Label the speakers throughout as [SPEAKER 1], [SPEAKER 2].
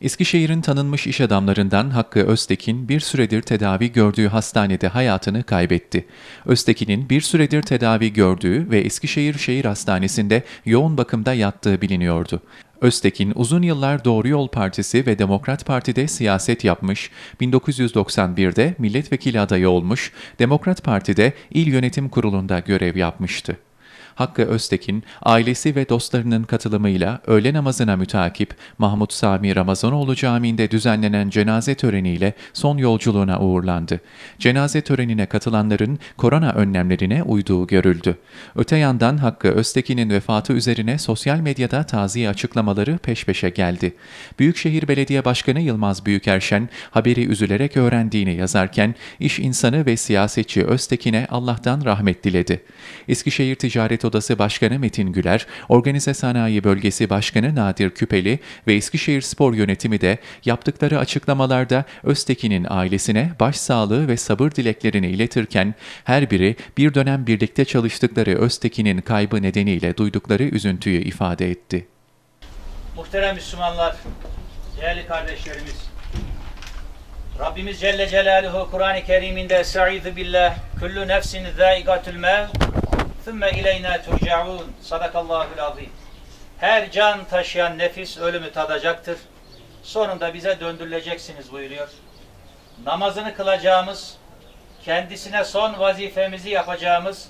[SPEAKER 1] Eskişehir'in tanınmış iş adamlarından Hakkı Öztekin bir süredir tedavi gördüğü hastanede hayatını kaybetti. Öztekin'in bir süredir tedavi gördüğü ve Eskişehir Şehir Hastanesi'nde yoğun bakımda yattığı biliniyordu. Öztekin uzun yıllar Doğru Yol Partisi ve Demokrat Parti'de siyaset yapmış, 1991'de milletvekili adayı olmuş, Demokrat Parti'de İl Yönetim Kurulu'nda görev yapmıştı. Hakkı Öztekin, ailesi ve dostlarının katılımıyla öğle namazına mütakip Mahmut Sami Ramazanoğlu Camii'nde düzenlenen cenaze töreniyle son yolculuğuna uğurlandı. Cenaze törenine katılanların korona önlemlerine uyduğu görüldü. Öte yandan Hakkı Öztekin'in vefatı üzerine sosyal medyada taziye açıklamaları peş peşe geldi. Büyükşehir Belediye Başkanı Yılmaz Büyükerşen haberi üzülerek öğrendiğini yazarken iş insanı ve siyasetçi Öztekin'e Allah'tan rahmet diledi. Eskişehir Ticaret Odası Başkanı Metin Güler, Organize Sanayi Bölgesi Başkanı Nadir Küpeli ve Eskişehir Spor Yönetimi de yaptıkları açıklamalarda Öztekin'in ailesine başsağlığı ve sabır dileklerini iletirken her biri bir dönem birlikte çalıştıkları Öztekin'in kaybı nedeniyle duydukları üzüntüyü ifade etti.
[SPEAKER 2] Muhterem Müslümanlar, değerli kardeşlerimiz, Rabbimiz Celle Celaluhu Kur'an-ı Kerim'inde Estaizu billah, kullu nefsin zâigatül mev, thümme ileyna turcaun. Sadakallahul azim. Her can taşıyan nefis ölümü tadacaktır. Sonunda bize döndürüleceksiniz buyuruyor. Namazını kılacağımız, kendisine son vazifemizi yapacağımız,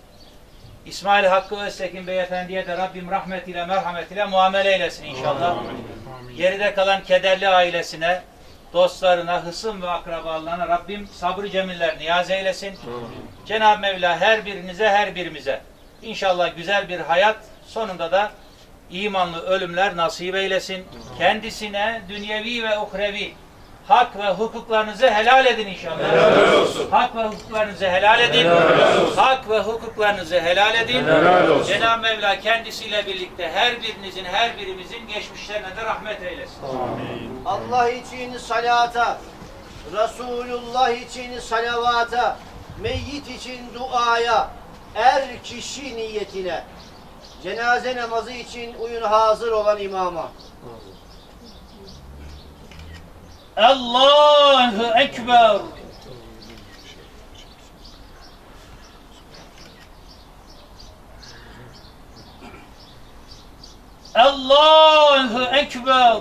[SPEAKER 2] İsmail Hakkı Öztekin Beyefendi'ye de Rabbim rahmetiyle, merhametiyle muamele eylesin inşallah. Geride kalan kederli ailesine, dostlarına, hısım ve akrabalarına Rabbim sabrı cemiller niyaz eylesin. Cenab-ı Mevla her birinize, her birimize inşallah güzel bir hayat, sonunda da imanlı ölümler nasip eylesin. Kendisine dünyevi ve uhrevi hak ve hukuklarınızı helal edin inşallah. Helal olsun. Hak ve hukuklarınızı helal edin. Hak ve hukuklarınızı helal edin. Cenab-ı Mevla kendisiyle birlikte her birinizin, her birimizin geçmişlerine de rahmet eylesin.
[SPEAKER 3] Allah için salata, Resulullah için salavata, meyyit için duaya, er kişi niyetine, cenaze namazı için uyun hazır olan imama.
[SPEAKER 2] Allahu Ekber. Allahu Ekber.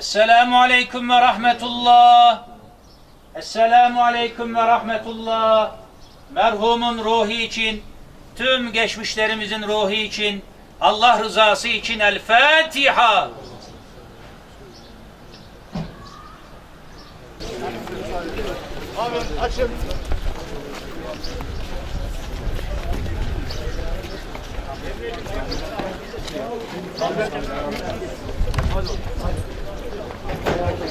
[SPEAKER 2] Esselamu Aleyküm ve Rahmetullah. Esselamu Aleyküm ve Rahmetullah. Merhumun ruhu için, tüm geçmişlerimizin ruhu için, Allah rızası için El Fatiha.
[SPEAKER 3] Abi açın. Thank you.